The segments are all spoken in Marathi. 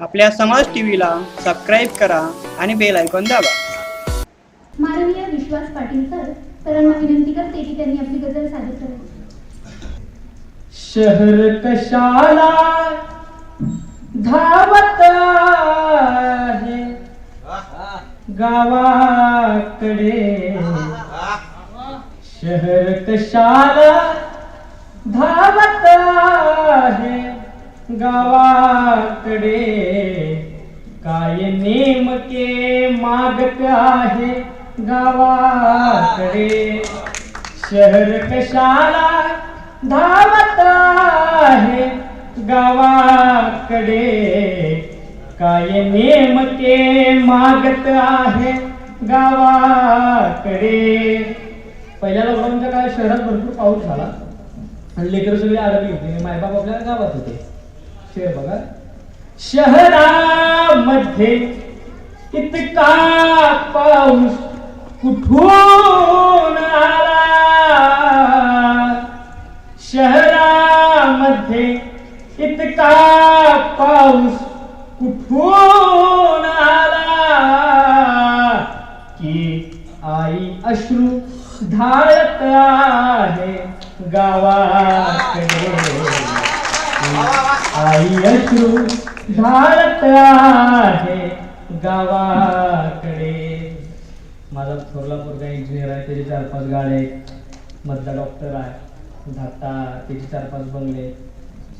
आपल्या समाज टीव्हीला सबस्क्राईब करा आणि बेल आयकॉन दाबा. माननीय विश्वास पाटील सर सरांना विनंती करते की त्यांनी आपली गझल सादर करावी शहर कशाला धावत आहे? गावाकडे. शहर कशाला धावत आहे? गावाकडे. मागते आहे गावाकडे. शहर कशाला धावत आहे गावाकडे. काय नेमके मागत आहे गावाकडे. पहिल्या लॉकडाऊनच्या काय शहरात भरपूर पाऊस झाला. आणि लेकर सगळे आरबी होती. मायबाप आपल्या गावात होते. शहर बघा. शहरामध्ये इतका पाऊस कुठून आला? शहरामध्ये इतका पाऊस कुठून आला? की आई अश्रू धाळत आहे गावाकडे. आई अश्रू धाळत आहे गावाकडे. माझा थोरला पोरगा इंजिनियर आहे त्याचे चार पाच गाड्या मधला डॉक्टर आहे धाता त्याचे चार पाच बंगले.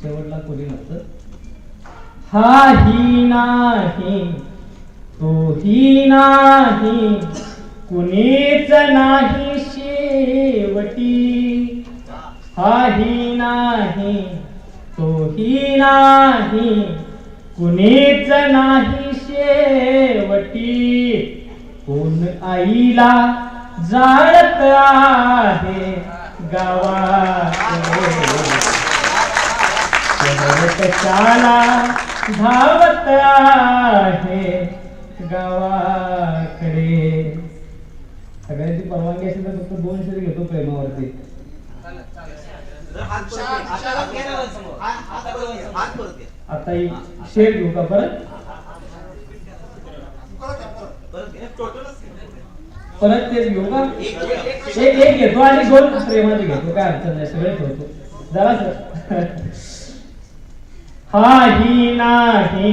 शेवटला कोणी नव्हतं? हा ही नाही तोही नाही कुणीच नाही शेवटी. हा ही नाही तोही नाही कुणीच नाही शेवटी कोण आईला जाळत आहे शहर कशाला धावत आहे गावाकडे. सगळ्यांची परवानगी असेल तर फक्त दोन शरी घेतो प्रेमावरती. आता ही शेर घेऊ का परत? परत तेच घेऊ का? एक एक घेतो आणि दोन प्रेमाने घेतो काय अडचण नाही सगळे ठेवतो. जरा हाही नाही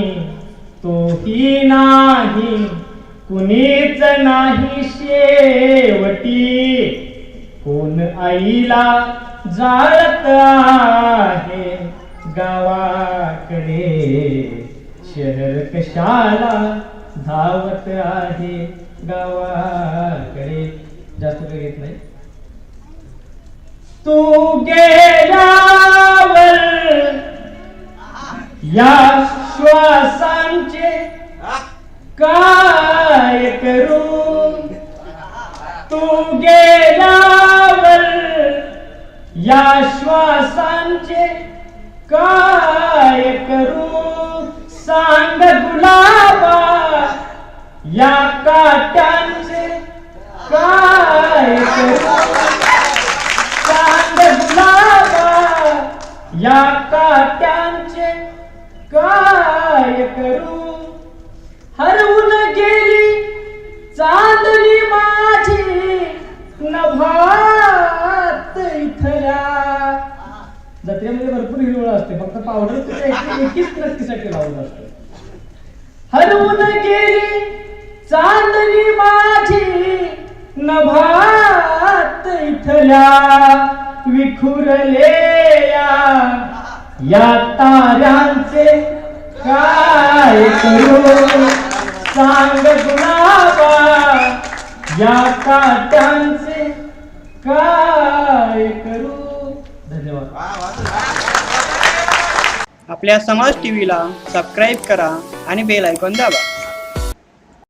तोही नाही कुणीच नाही शेवटी. कोण आईला जाळत आहे गावाकडे शहर कशाला धावत आहे गावाकडे. जास्त काही घेत नाही. तू गेल्यावर या श्वासांचे काय करू? तू गेल्यावर या श्वासांचे काय करू? सांग गुलाबा या काट्यांचे काय करू सांग या काट्यांचे काय करू? हरवून गेली चांदणी माझी. नभात इथल्या. जत्रेमध्ये भरपूर हिरवळ असते. फक्त पावडर तुझ्या इथे एकीच नक्कीसाठी लावत असते. हरवून गेली चांदणी माझी नभात इथल्या विखुरले या ताऱ्यांचे काय करू? सांग गुणाबा या काट्यांचे काय करू? धन्यवाद. आपल्या समाज टीव्हीला सबस्क्राईब करा आणि बेल ऐकून दाबा.